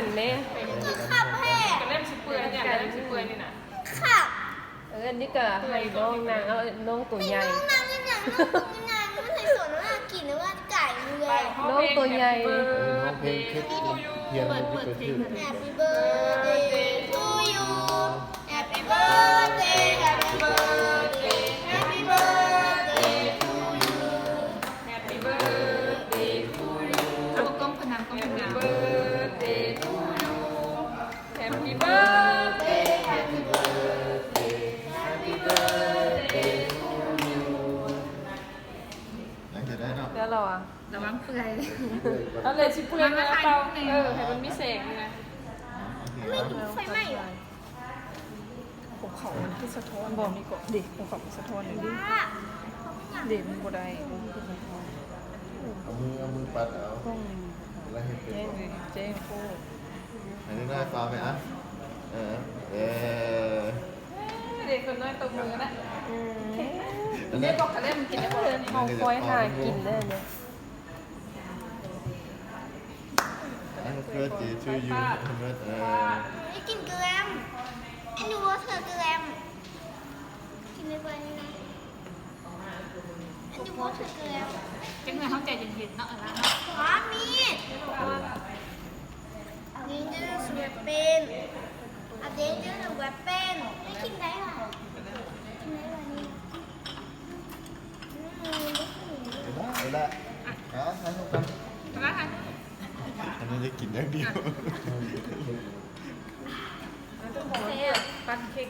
กันแม่ขับแห่กระเล่มสิเปื่อยเนี่ยกระเล่มสิเปื่อยนี่น่ะขับเอออันนี้ก็ให้น้องนางเอาน้องตัวใหญ่น้องนางกันอย่างน้องนางไม่เคยสนว่ากินหรือว่าไก่เลยน้องตัวใหญ่น้องเพลงคิดเพียงมันจะเกิดขึ้น Happy birthday เนาะแล้วเราอะระวังเปื่อยเอาเลยสิเปื่อยมาเตาเออให้มันมีแสงนี่นะไม่ดูไฟไหม้เหรอผมเขามันที่สะท้อนบอกนี่ก่อนดิผมเขามันสะท้อนหน่อยดิป้าเด็กมันบ่ได้เอามือเอามือปัดเอาแล้วให้เป็นแจ้งเลยแจ้งโคตรอันนี้ได้ฟ้าไหมอะเออเออเด็กคนน้อยตบมือนะอืมอัน เด็นี้กบอกกระเล่มกินได้บ่เลยเขาคอยหากินได้เนี่ยอันนี้เพื่อจีช่วยยูเพื่อเออไม่กินเกลือมไอ้หนูว่าเธอเกลือมกินไม่เป็นะไอ้หนูว่าเธอเกลือมจังเลยเข้าใจเย็นๆเนาะเออละขอมีดนี่จะสวยเป็นอันนี้จะสวยเป็นไม่กินได้หรอกินได้หรอนี่อืม เอาละเอาละฮะให้ทุกคนเอาละค่ะอันนี้จะกินอย่างเดียวปั้นเค้ก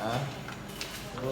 อะโอ้